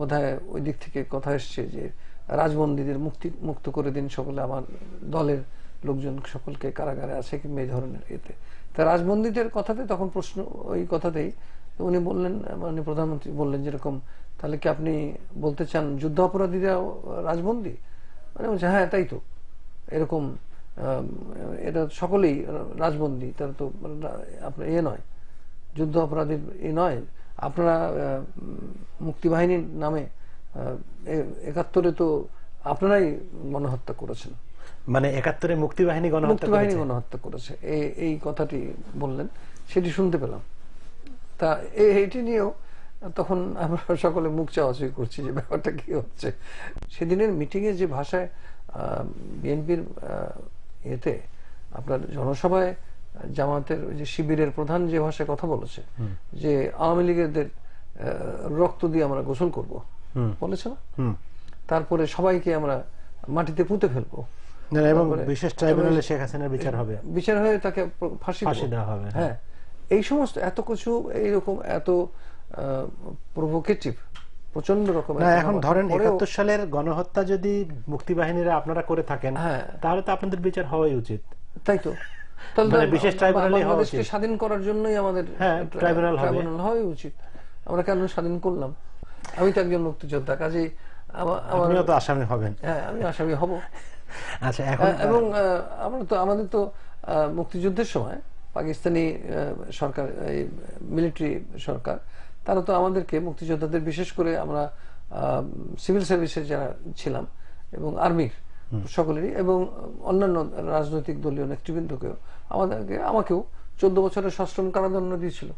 বোধহয় ওই দিক থেকে কথা এসছে যে রাজবন্দীদের মুক্তি, মুক্ত করে দিন সকলে, আমার দলের লোকজন সকলকে কারাগারে আছে কিংবা এই ধরনের এতে। তা রাজবন্দীদের কথাতে তখন প্রশ্ন, ওই কথাতেই উনি বললেন মানে প্রধানমন্ত্রী বললেন যেরকম, তাহলে কি আপনি বলতে চান যুদ্ধ অপরাধীরাও রাজবন্দী? মানে বলছে হ্যাঁ তাই তো। এরকম এটা সকলেই রাজবন্দী, তারা তো, আপনার এ নয়, যুদ্ধ অপরাধীর এ নয়। আপনারা মুক্তিবাহিনীর নামে একাত্তরে তো আপনারাই গণহত্যা করেছেন। মানে একাত্তরে মুক্তিবাহিনী গণহত্যা মুক্তিবাহিনী। গণহত্যা করেছে। এই- কথাটি বললেন সেটি শুনতে পেলাম। তা এ- এটি নিয়েও তখন আমরা সকলে মুখ চাওয়াচুই করছি যে ব্যাপারটা কি হচ্ছে। সেদিনের মিটিং এ যে ভাষায় বিএনপির এতে আপনার জনসভায় জামাতের যে শিবিরের প্রধান যে ভাষায় কথা বলেছে যে আওয়ামী আহ, রক্ত দিয়ে আমরা গোসল করব। বলেছে না? তারপরে সবাইকে আমরা মাটিতে পুঁতে ফেলব। এবং বিশেষ ট্রাইব্যুনালে শেখ হাসিনার বিচার হবে। বিচার হয়ে তাকে ফাঁসি ফাঁসি দেওয়া হবে, হ্যাঁ। হ্যাঁ। এই সমস্ত এত কিছু এইরকম এত প্রভোকেটিভ প্রচণ্ড রকমের না এখন ধরেন একাত্তর সালের গণহত্যা যদি মুক্তিবাহিনীরা আপনারা করে থাকেন হ্যাঁ। তাহলে তো আপনাদের বিচার হওয়াই উচিত। তাই তো। মানে বিশেষ ট্রাইব্যুনালই হওয়া উচিত। স্বাধীন করার জন্যই আমাদের হ্যাঁ, ট্রাইব্যুনাল হবে। ট্রাইব্যুনাল হওয়াই উচিত আমরা কেন স্বাধীন করলাম আমি তো একজন মুক্তিযোদ্ধা কাজেই আপনিও তো আসামি হবেন হ্যাঁ আমি আসামি হব আচ্ছা এখন এবং আমরা তো আমাদের তো মুক্তিযুদ্ধের সময় পাকিস্তানি সরকার এই মিলিটারি সরকার তারা তো আমাদেরকে মুক্তিযোদ্ধাদের বিশেষ করে আমরা সিভিল সার্ভিসে যারা ছিলাম এবং আর্মির সকলেরই এবং অন্যান্য রাজনৈতিক দলীয় নেতৃবৃন্দকেও। আমাদেরকে আমাকেও চোদ্দ বছরের সশ্রম কারাদণ্ড দিয়েছিল।